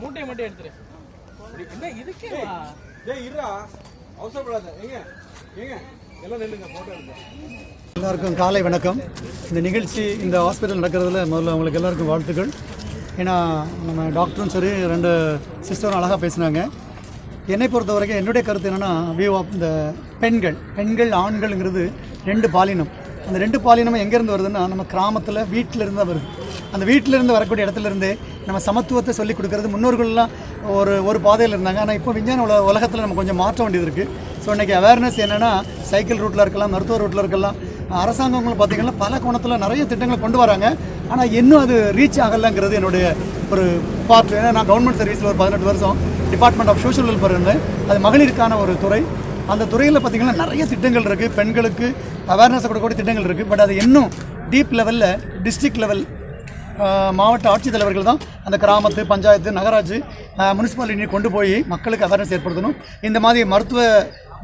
மூட்டையை மட்டும் எடுத்துரு. என்ன இதுக்கே டேய் இருடா. அவசரப்படாத. ஏங்க ஏங்க எல்லாருக்கும் காலை வணக்கம். இந்த நிகழ்ச்சி இந்த ஹாஸ்பிட்டல் நடக்கிறதுல முதல்ல உங்களுக்கு எல்லாருக்கும் வாழ்த்துக்கள். ஏன்னா நம்ம டாக்டரும் சரி ரெண்டு சிஸ்டரும் அழகாக பேசினாங்க. என்னை பொறுத்த வரைக்கும் என்னுடைய கருத்து என்னென்னா வியூ ஆஃப் இந்த பெண்கள் பெண்கள் ஆண்கள்ங்கிறது ரெண்டு பாலினம். அந்த ரெண்டு பாலினமும் எங்கேருந்து வருதுன்னா நம்ம கிராமத்தில் வீட்டிலிருந்து தான் வருது. அந்த வீட்டில் இருந்து வரக்கூடிய இடத்துலேருந்து நம்ம சமத்துவத்தை சொல்லிக் கொடுக்கறது. முன்னோர்கள்லாம் ஒரு ஒரு பாதையில் இருந்தாங்க. ஆனால் இப்போ விஞ்ஞான உல உலகத்தில் நம்ம கொஞ்சம் மாற்ற வேண்டியது இருக்குது ஸோ இன்றைக்கி அவேர்னஸ் என்னென்னா சைக்கிள் ரூட்டில் இருக்கலாம் மருத்துவ ரூட்டில் இருக்கலாம். அரசாங்கங்கள் பார்த்திங்கன்னா பல கோணத்தில் நிறைய திட்டங்களை கொண்டு வராங்க. ஆனால் இன்னும் அது ரீச் ஆகலைங்கிறது என்னுடைய ஒரு பார்ட் ஏன்னா நான் கவர்மெண்ட் சர்வீஸில் ஒரு பதினெட்டு வருஷம் டிபார்ட்மெண்ட் ஆஃப் சோஷியல் வெல்ஃபேர் இருந்தேன். அது மகளிருக்கான ஒரு துறை. அந்த துறையில் பார்த்திங்கன்னா நிறைய திட்டங்கள் இருக்குது பெண்களுக்கு அவேர்னஸ் கொடுக்கக்கூடிய திட்டங்கள் இருக்குது பட் அது இன்னும் டீப் லெவலில் டிஸ்ட்ரிக்ட் லெவல் மாவட்ட ஆட்சித்தலைவர்கள் தான் அந்த கிராமத்து பஞ்சாயத்து நகராட்சி முனிசிபாலிட்டி கொண்டு போய் மக்களுக்கு அவேர்னஸ் ஏற்படுத்தணும். இந்த மாதிரி மருத்துவ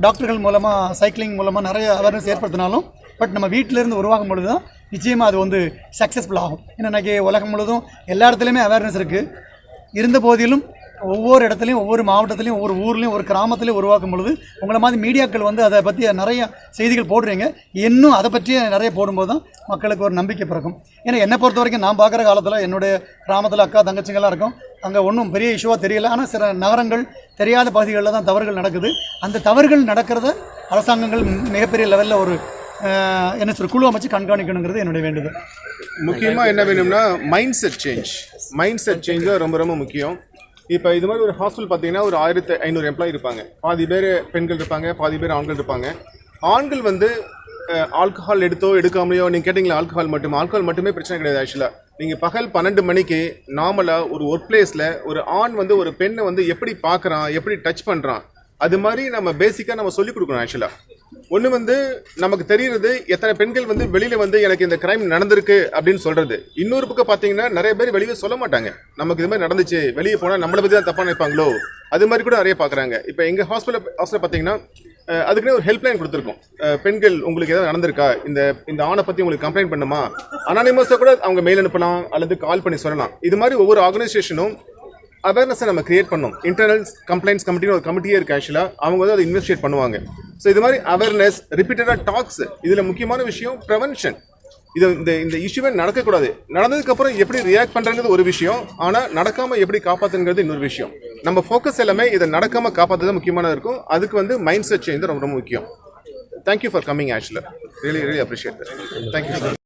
டாக்டர்கள் மூலமாக சைக்கிளிங் மூலமாக நிறைய அவேர்னஸ் ஏற்படுத்தினாலும் பட் நம்ம வீட்டிலேருந்து உருவாகும் பொழுது தான் நிச்சயமாக அது வந்து சக்ஸஸ்ஃபுல் ஆகும். ஏன்னா இன்றைக்கி உலகம் முழுவதும் எல்லா இடத்துலையுமே அவேர்னஸ் இருக்குது இருந்த போதிலும் ஒவ்வொரு இடத்துலையும் ஒவ்வொரு மாவட்டத்துலையும் ஒவ்வொரு ஊர்லேயும் ஒரு கிராமத்துலையும் உருவாக்கும் பொழுது உங்களை மாதிரி மீடியாக்கள் வந்து அதை பற்றி நிறைய செய்திகள் போடுறீங்க. இன்னும் அதை பற்றி நிறைய போடும்போது தான் மக்களுக்கு ஒரு நம்பிக்கை பிறக்கும். ஏன்னா என்னை பொறுத்த வரைக்கும் நான் பார்க்குற காலத்தில் என்னுடைய கிராமத்தில் அக்கா தங்கச்சிங்கெல்லாம் இருக்கும். அங்கே ஒன்றும் பெரிய இஷ்யூவாக தெரியல. ஆனால் சில நகரங்கள் தெரியாத பகுதிகளில் தான் தவறுகள் நடக்குது. அந்த தவறுகள் நடக்கிறத அரசாங்கங்கள் மிகப்பெரிய லெவலில் ஒரு என்ன சொல்ற குழு அமைச்சு கண்காணிக்கணுங்கிறது என்னுடைய வேண்டுதல் முக்கியமாக என்ன வேணும்னா mind set change mind set change தான் ரொம்ப ரொம்ப முக்கியம். இப்போ இது மாதிரி ஒரு ஹாஸ்டல் பார்த்தீங்கன்னா ஒரு ஆயிரத்து ஐநூறு எம்ப்ளாயி இருப்பாங்க. பாதி பேர் பெண்கள் இருப்பாங்க பாதி பேர் ஆண்கள் இருப்பாங்க. ஆண்கள் வந்து ஆல்கஹால் எடுத்தோ எடுக்காமலையோ நீங்கள் கேட்டிங்களா ஆல்கஹால் மட்டும்? ஆல்கஹால் மட்டுமே பிரச்சனை கிடையாது ஆக்சுவலாக நீங்கள் பகல் பன்னெண்டு மணிக்கு நார்மலாக ஒரு ஒர்க் பிளேஸில் ஒரு ஆண் வந்து ஒரு பெண்ணை வந்து எப்படி பார்க்குறான் எப்படி டச் பண்ணுறான் அது மாதிரி நம்ம பேசிக்காக நம்ம சொல்லிக் கொடுக்கணும் ஆக்சுவலாக ஒன்று வந்து நமக்கு தெரியுறது எத்தனை பெண்கள் வந்து வெளியில் வந்து எனக்கு இந்த கிரைம் நடந்திருக்கு அப்படின்னு சொல்கிறது இன்னொரு பக்கம் பார்த்தீங்கன்னா நிறைய பேர் வெளியே சொல்ல மாட்டாங்க. நமக்கு இது மாதிரி நடந்துச்சு வெளியே போனால் நம்மளை பற்றி தான் தப்பாக நினைப்பாங்களோ? அது மாதிரி கூட நிறைய பார்க்குறாங்க இப்போ எங்கள் ஹாஸ்பிட்டல் ஹாஸ்பிட்டல் பார்த்தீங்கன்னா அதுக்குன்னே ஒரு ஹெல்ப்லைன் கொடுத்துருக்கோம். பெண்கள் உங்களுக்கு ஏதாவது நடந்திருக்கா? இந்த இந்த ஆணை பற்றி உங்களுக்கு கம்ப்ளைண்ட் பண்ணுமா? அனானிமஸாக கூட அவங்க மெயில் அனுப்பலாம் அல்லது கால் பண்ணி சொல்லலாம். இது மாதிரி ஒவ்வொரு ஆர்கனைசேஷனும் அவேர்னஸை நம்ம கிரியேட் பண்ணோம். இன்டர்னல் கம்ப்ளைண்ட்ஸ் கமிட்டின்னு ஒரு கமிட்டியே இருக்கு ஆக்சுவலாக அவங்க வந்து அதை இன்வெஸ்டிகேட் பண்ணுவாங்க. ஸோ இது மாதிரி அவேர்னஸ் ரிப்பீட்டடாக டாக்ஸ் இதில் முக்கியமான விஷயம் ப்ரெவென்ஷன் இது இந்த இந்த இஷ்யூவே நடக்கக்கூடாது. நடந்ததுக்கப்புறம் எப்படி ரியாக்ட் பண்ணுறது ஒரு விஷயம் ஆனால் நடக்காமல் எப்படி காப்பாற்றுங்கிறது இன்னொரு விஷயம். நம்ம ஃபோக்கஸ் எல்லாமே இதை நடக்காமல் காப்பாற்றுறது முக்கியமான இருக்கும். அதுக்கு வந்து மைண்ட் செட் சேஞ்ச் ரொம்ப ரொம்ப முக்கியம். தேங்க்யூ ஃபார் கம்மிங் ஆக்சுவலாக really really appreciate thank you